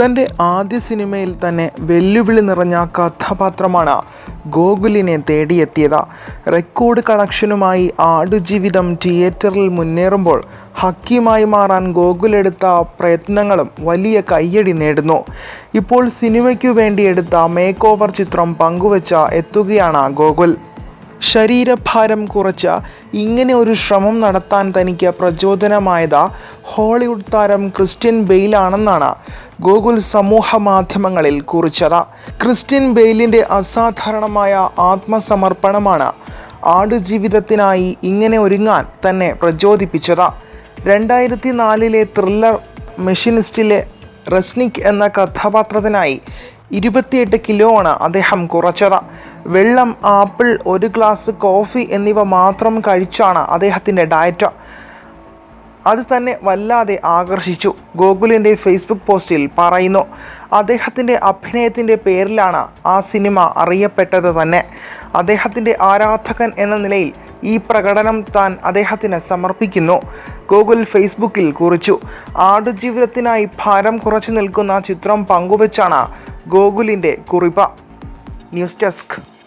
തന്റെ ആദ്യ സിനിമയിൽ തന്നെ വെല്ലുവിളി നിറഞ്ഞ കഥാപാത്രമാണ് ഗോകുലിനെ തേടിയെത്തിയത്. റെക്കോർഡ് കണക്ഷനുമായി ആടുജീവിതം തിയേറ്ററിൽ മുന്നേറുമ്പോൾ ഹക്കിയുമായി മാറാൻ ഗോകുലെടുത്ത പ്രയത്നങ്ങളും വലിയ കയ്യടി നേടുന്നു. ഇപ്പോൾ സിനിമയ്ക്കു വേണ്ടി എടുത്ത മേക്ക് ഓവർ ചിത്രം പങ്കുവച്ച എത്തുകയാണ് ഗോകുൽ. ശരീരഭാരം കുറച്ച ഇങ്ങനെ ഒരു ശ്രമം നടത്താൻ തനിക്ക് പ്രചോദനമായത് ഹോളിവുഡ് താരം ക്രിസ്റ്റ്യൻ ബെയിലാണെന്നാണ് ഗൂഗിൾ സമൂഹ മാധ്യമങ്ങളിൽ കുറിച്ചത്. ക്രിസ്റ്റ്യൻ ബെയിലിന്റെ അസാധാരണമായ ആത്മസമർപ്പണമാണ് ആടുജീവിതത്തിനായി ഇങ്ങനെ ഒരുങ്ങാൻ തന്നെ പ്രചോദിപ്പിച്ചത്. രണ്ടായിരത്തി നാലിലെ ത്രില്ലർ മെഷീനിസ്റ്റിലെ റസ്നിക് എന്ന കഥാപാത്രത്തിനായി ഇരുപത്തിയെട്ട് കിലോ ആണ് അദ്ദേഹം കുറച്ചത്. വെള്ളം ആപ്പിൾ ഒരു ഗ്ലാസ് കോഫി എന്നിവ മാത്രം കഴിച്ചാണ് അദ്ദേഹത്തിന്റെ ഡയറ്റ് അത് തന്നെ വല്ലാതെ ആകർഷിച്ചു. ഗോകുലിന്റെ ഫേസ്ബുക്ക് പോസ്റ്റിൽ പറയുന്നു അദ്ദേഹത്തിന്റെ അഭിനയത്തിന്റെ പേരിലാണ് ആ സിനിമ അറിയപ്പെട്ടത് തന്നെ. അദ്ദേഹത്തിന്റെ ആരാധകൻ എന്ന നിലയിൽ ഈ പ്രകടനം താൻ അദ്ദേഹത്തിന് സമർപ്പിക്കുന്നു. ഗൂഗിൾ ഫേസ്ബുക്കിൽ കുറിച്ചു. ആടുജീവിതത്തിനായി ഭാരം കുറച്ചു നിൽക്കുന്ന ചിത്രം പങ്കുവച്ചാണ് ഗോകുലിന്റെ കുറിപ്പ്. News desk.